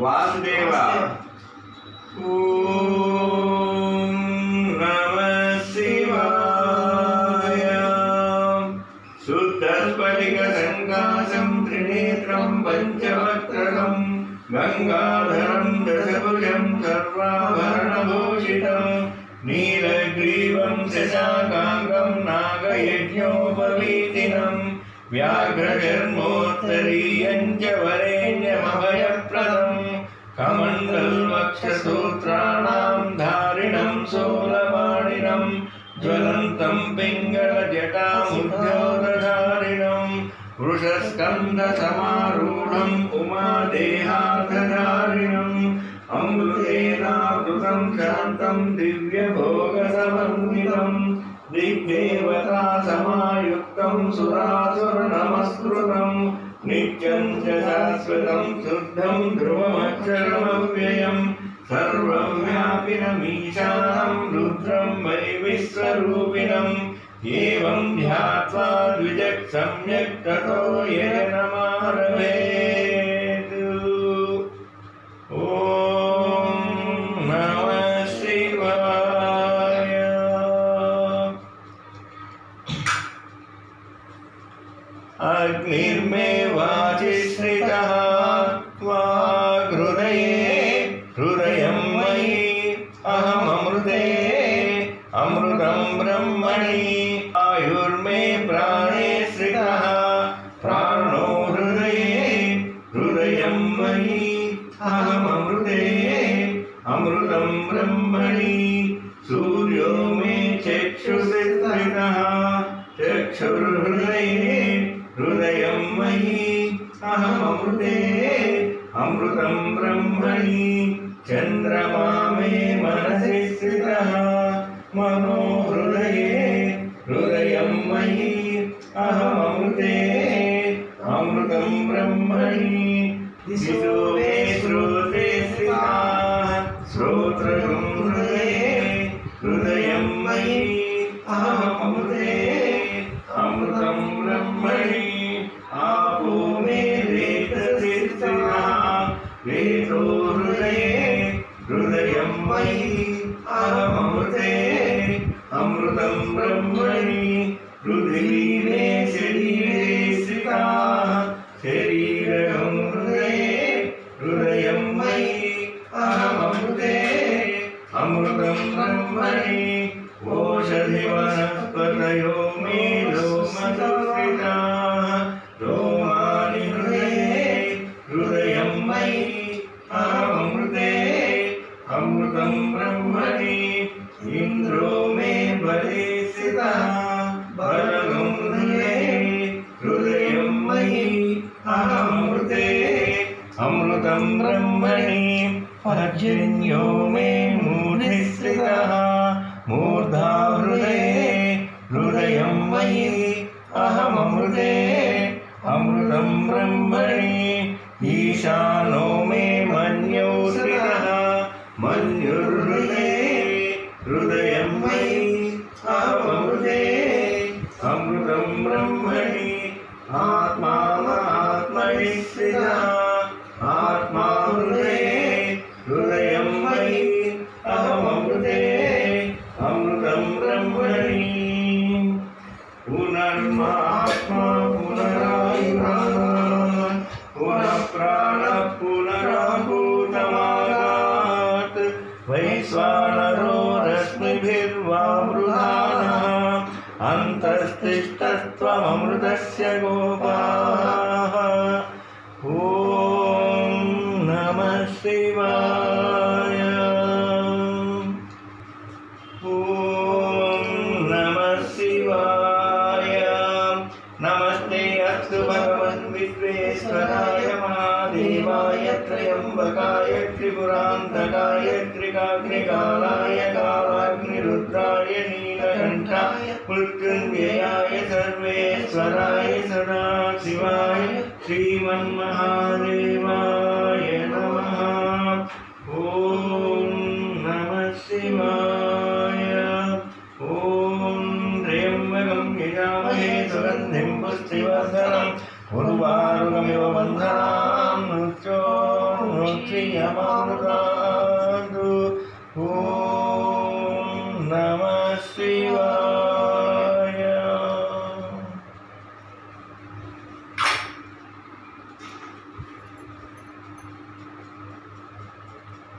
वासुदेव। ॐ नम सेवाय शुद्धस्पतिकसङ्काशम् त्रिनेत्रम् पञ्चभत्रकम् गङ्गाधरम् दशभुजम् सर्वाभरणभूषितम् नीलग्रीवम् शशाकाङ्गम् नागयज्ञोपवीतिनम् व्याघ्रनिर्मोत्तरीयञ्च कमण्डल्वक्षसूत्राणाम् धारिणम् सोलवाणिनम् ज्वलन्तम् वृषस्कन्धसमारूढम् अमृतेनावृतम् शान्तम् दिव्यभोगसमन्वितम् सुरासुर సంస్కృతం నిత్యం చ శాశ్వతం శుద్ధం ధ్రువమక్షరమవ్యయం సర్వం వ్యాపినమీశానం రుద్రం వై విశ్వరూపిణం ఏవం ధ్యాత్వా ద్విజక్ సమ్యక్ తతో యజనమారభే वाग्हृदये हृदयं मयि अहममृते अमृतं ब्रह्मणि आयुर्मे प्राणे श्रितः प्राणो हृदये हृदयं मयि अहममृते अमृतं ब्रह्मणि सूर्यो मे चक्षुषि स्थितः चक्षुर्हृदये हृदयं मयि अहममृते అమృతం బ్రహ్మణి చంద్రమామే మనసి స్థిత. మనోహృదయే హృదయం మయి అహమృతే అమృతం బ్రహ్మణి దిశో వేదోహృదయే హృదయంమై అహమృతే అమృతం బ్రహ్మణి హృదయీరే శరీరే స్థితా శరీరం హృదయే హృదయంమై అహమృతే అమృతం బ్రహ్మణి ఓషధివనస్పతయో మే లోమ సంస్కృతా अहममृते अमृतं ब्रह्मणि इन्द्रो मे बले स्थितः बलगं हृदये हृदयं मयि अहममृते अमृतं ब्रह्मणि पर्जन्यो मे मूढि स्थितः मूर्धा हृदये हृदयं मयि अहममृते अमृतं ब्रह्मणि ईशानो मे अन्तस्तिष्ठस्त्वममृतस्य गोपाः। ॐ नमः शिवाय। ॐ नमः शिवाय। नमस्ते अस्तु भगवन् विश्वेश्वराय महादेवाय त्र्यम्बकाय त्रिपुरान्तकाय त्रिकाग्निकालाय कालाग्निरुद्राय उत्कर्गयाय सर्वेश्वराय सदाशिवाय श्रीमन्महादेवाय नमः। ॐ नमः शिवाय। ॐ त्र्यम्बकं यजामहे सुगन्धिं पुष्टिवर्धनम् उर्वारुकमिव बन्धनां मृत्यो ॐ नमः शिवाय।